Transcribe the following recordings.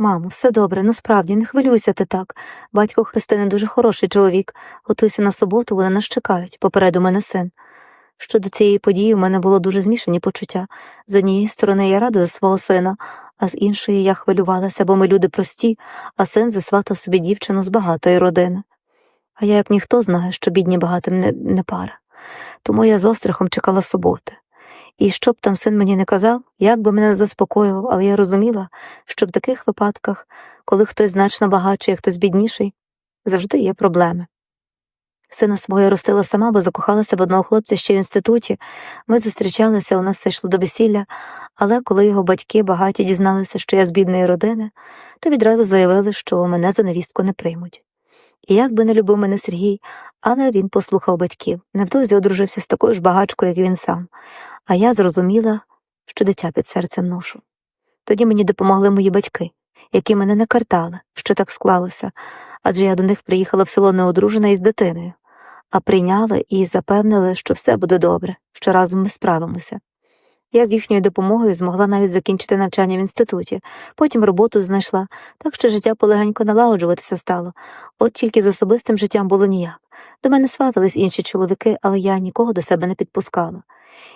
Мамо, все добре, ну справді, не хвилюйся ти так. Батько Христини дуже хороший чоловік. Готуйся на суботу, вони нас чекають, попереду мене син. Щодо цієї події у мене було дуже змішані почуття. З однієї сторони я рада за свого сина, а з іншої я хвилювалася, бо ми люди прості, а син засватав собі дівчину з багатої родини. А я, як ніхто, знаю, що бідні багатим не, не пара. Тому я з острахом чекала суботи. І що б там син мені не казав, як би мене заспокоював, але я розуміла, що в таких випадках, коли хтось значно багатший, а хтось бідніший, завжди є проблеми. Сина свого я ростила сама, бо закохалася в одного хлопця ще в інституті. Ми зустрічалися, у нас все йшло до весілля, але коли його батьки багаті дізналися, що я з бідної родини, то відразу заявили, що мене за невістку не приймуть. І як би не любив мене Сергій, але він послухав батьків, невдовзі одружився з такою ж багачкою, як він сам, а я зрозуміла, що дитя під серцем ношу. Тоді мені допомогли мої батьки, які мене не картали, що так склалося, адже я до них приїхала в село неодружена із дитиною, а прийняли і запевнили, що все буде добре, що разом ми справимося. Я з їхньою допомогою змогла навіть закінчити навчання в інституті, потім роботу знайшла, так що життя полегенько налагоджуватися стало, от тільки з особистим життям було ніяк. До мене сватались інші чоловіки, але я нікого до себе не підпускала.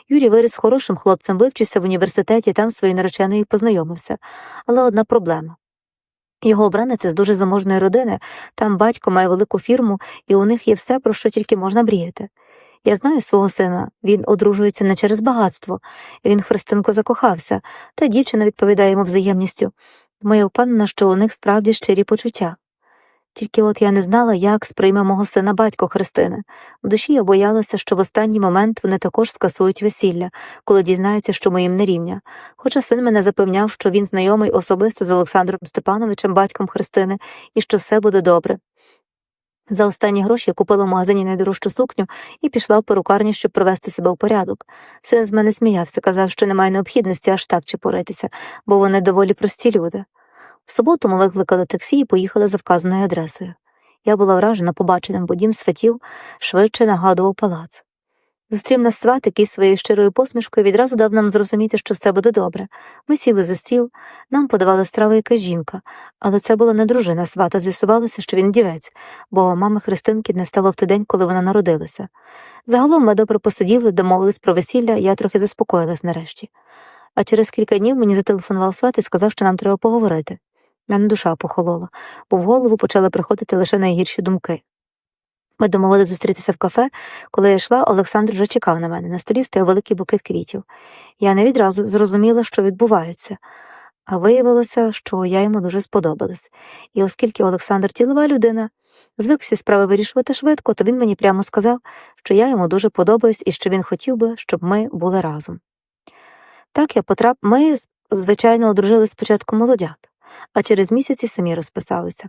Юрій виріс хорошим хлопцем, вивчився в університеті, там своєю нареченою познайомився. Але одна проблема. Його обранець з дуже заможної родини, там батько має велику фірму, і у них є все, про що тільки можна мріяти. Я знаю свого сина, він одружується не через багатство, він в Христинку закохався, та дівчина відповідає йому взаємністю. Тому я впевнена, що у них справді щирі почуття. Тільки от я не знала, як сприйме мого сина батько Христини. В душі я боялася, що в останній момент вони також скасують весілля, коли дізнаються, що ми їм не рівня. Хоча син мене запевняв, що він знайомий особисто з Олександром Степановичем, батьком Христини, і що все буде добре. За останні гроші я купила в магазині найдорожчу сукню і пішла в перукарню, щоб привести себе в порядок. Син з мене сміявся, казав, що немає необхідності аж так чепуритися, бо вони доволі прості люди. В суботу ми викликали таксі і поїхали за вказаною адресою. Я була вражена побаченим, бо дім святів швидше нагадував палац. Зустрів нас сват, який своєю щирою посмішкою відразу дав нам зрозуміти, що все буде добре. Ми сіли за стіл, нам подавали страви якась жінка, але це була не дружина свата, з'ясувалося, що він дівець, бо мами Христинки не стало в той день, коли вона народилася. Загалом ми добре посиділи, домовились про весілля, я трохи заспокоїлась нарешті. А через кілька днів мені зателефонував сват і сказав, що нам треба поговорити. Мене душа похолола, бо в голову почали приходити лише найгірші думки. Ми домовилися зустрітися в кафе. Коли я йшла, Олександр вже чекав на мене. На столі стояв великий букет квітів. Я не відразу зрозуміла, що відбувається, а виявилося, що я йому дуже сподобалась. І оскільки Олександр тілова людина, звик всі справи вирішувати швидко, то він мені прямо сказав, що я йому дуже подобаюсь і що він хотів би, щоб ми були разом. Так я потрап... Ми, звичайно, одружились спочатку молодят, а через місяці самі розписалися.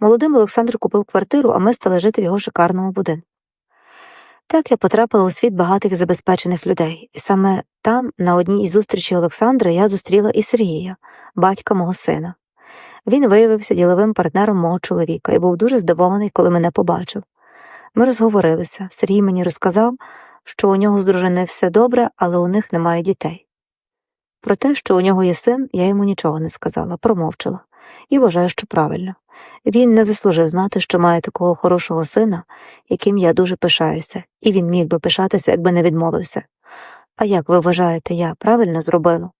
Молодим Олександр купив квартиру, а ми стали жити в його шикарному будинку. Так я потрапила у світ багатих і забезпечених людей, і саме там, на одній із зустрічей Олександра, я зустріла і Сергія, батька мого сина. Він виявився діловим партнером мого чоловіка і був дуже здивований, коли мене побачив. Ми розговорилися. Сергій мені розказав, що у нього з дружиною все добре, але у них немає дітей. Про те, що у нього є син, я йому нічого не сказала, промовчала, і вважаю, що правильно. Він не заслужив знати, що має такого хорошого сина, яким я дуже пишаюся, і він міг би пишатися, якби не відмовився. А як ви вважаєте, я правильно зробила?